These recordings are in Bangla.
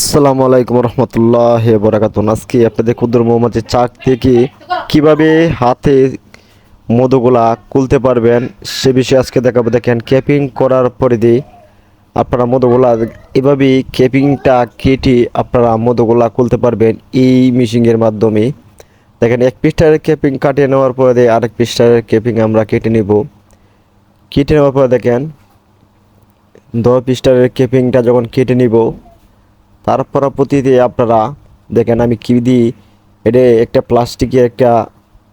আসসালামু আলাইকুম রহমতুল্লাহ বরাকাতুন আজকে আপনাদের ক্ষুদ্র মৌমাছির চাক থেকে কীভাবে হাতে মধুগুলা কুলতে পারবেন, সে বিষয়ে আজকে দেখাবো। দেখেন, ক্যাপিং করার পরে দিয়ে আপনারা মধুগুলা এভাবে ক্যাপিংটা কেটে আপনারা মধুগুলা খুলতে পারবেন এই মেশিনের মাধ্যমে। দেখেন, এক পৃষ্ঠার ক্যাপিং কাটিয়ে নেওয়ার পরে দিয়ে আরেক পৃষ্ঠার ক্যাপিং আমরা কেটে নেব। কেটে নেওয়ার পরে দেখেন, দশ পৃষ্ঠারের ক্যাপিংটা যখন কেটে নিব তারপর প্রতিতে আপনারা দেখেন আমি কি দিই? এটা একটা প্লাস্টিকের একটা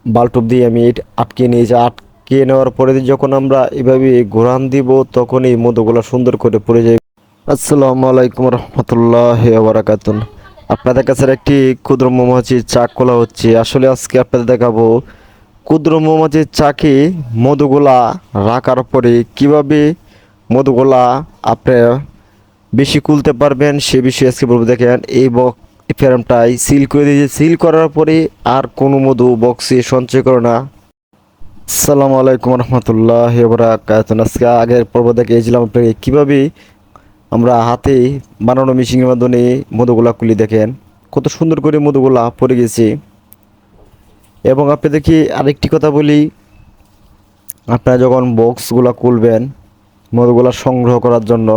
বাল্টুপ দিয়ে আমি আটকে নিয়েছি। আটকে নেওয়ার পরে যখন আমরা এভাবে ঘোরান দিব, তখন এই মধুগুলো সুন্দর করে পড়ে যায় আসসালামু আলাইকুম রহমতুল্লাহ বারাকাতুন আপনাদের কাছে একটি ক্ষুদ্র মৌমাছির চাক খোলা হচ্ছে। আসলে আজকে আপনাদের দেখাবো ক্ষুদ্র মৌমাছির চাকে মধুগুলা রাখার পরে কীভাবে মধুগুলা আপনার বেশি কুলতে পারবেন, সে বিষয়ে আজকে বলব দেখেন, এই বক্স ফ্রেমটাই সিল করে দিয়েছে। সিল করার পরে আর কোনো মধু বক্সে সঞ্চয় করে না। আসসালামু আলাইকুম রহমতুল্লাহ বরাকাতুন আজকে আগের পর্ব দেখিয়েছিলাম আপনাকে কীভাবে আমরা হাতে বানানো মেশিনের মাধ্যমে মধুগুলা খুলি। দেখেন, কত সুন্দর করে মধুগুলা পড়ে গেছে। এবং আপনাদেরকে আরেকটি কথা বলি, আপনারা যখন বক্সগুলা খুলবেন, মধুগুলা সংগ্রহ করার জন্য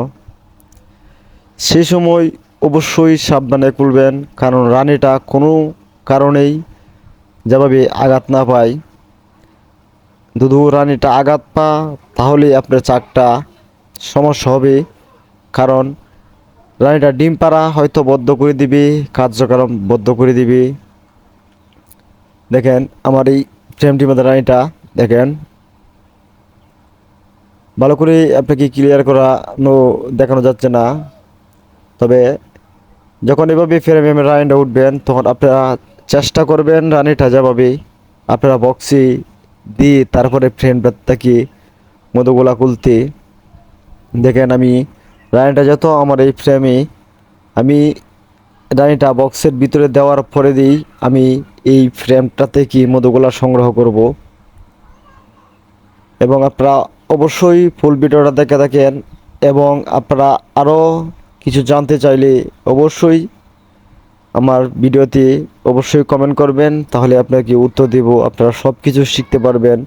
সে সময় অবশ্যই সাবধানে খুলবেন, কারণ রানীটা কোনো কারণেই যেভাবে আঘাত না পায়। দুধু রানীটা আঘাত পা তাহলে আপনার চাকটা সমস্যা হবে, কারণ রানীটা ডিম পাড়া হয়তো বদ্ধ করে দিবে, কার্যক্রম বদ্ধ করে দিবে। দেখেন, আমার এই ফ্রেমটির মধ্যে রানীটা, দেখেন। ভালো করে আপনাকে ক্লিয়ার করানো দেখানো যাচ্ছে না। তবে যখন এভাবে ফ্রেমে রানিটা উঠবেন, তখন আপনারা চেষ্টা করবেন রানিটা যেভাবে আপনারা বক্সে দিয়ে তারপরে ফ্রেমটা থেকে মধুগুলা খুলতে দেখেন আমি, রানিটা যত আমার এই ফ্রেমে, আমি রানিটা বক্সের ভিতরে দেওয়ার পরে দিই আমি এই ফ্রেমটা থেকে মধুগুলা সংগ্রহ করব। এবং আপনারা অবশ্যই ফুল ভিডিওটা দেখে থাকেন এবং আপনারা আরও কিছু জানতে চাইলে অবশ্যই আমার ভিডিওতে অবশ্যই কমেন্ট করবেন, তাহলে আপনাকে উত্তর দেব, আপনারা সব কিছু শিখতে পারবেন।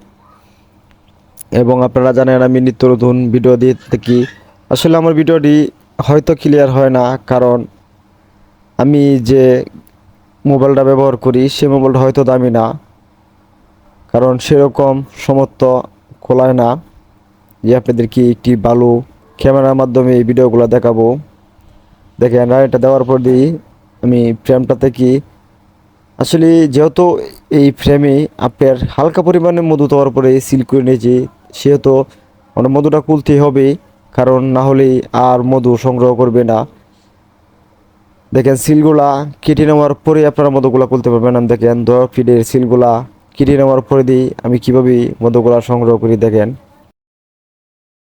এবং আপনারা জানেন আমি নিত্য নতুন ভিডিও দিয়ে থাকি। আসলে আমার ভিডিওটি হয়তো ক্লিয়ার হয় না, কারণ আমি যে মোবাইলটা ব্যবহার করি, সে মোবাইলটা হয়তো দামি না। কারণ সেরকম সমর্থ খোলায় না যে আপনাদেরকে একটি ভালো ক্যামেরার মাধ্যমে এই ভিডিওগুলো দেখাবো। দেখেন রাইটটা দেওয়ার পর দিই, আমি ফ্রেমটা থেকে আসলে যেহেতু এই ফ্রেমে আপনার হালকা পরিমাণে মধু দেওয়ার পরে সিল করে নিয়েছি সেহেতু মানে মধুটা খুলতেই হবে কারণ না হলে আর মধু সংগ্রহ করবে না। দেখেন সিলগুলা কেটে নেওয়ার পরে আপনারা মধুগুলা খুলতে পারবেন দেখেন দশ ফিটের সিলগুলা কেটে নেওয়ার পরে দিই, আমি কীভাবে মধুগুলা সংগ্রহ করি, দেখেন।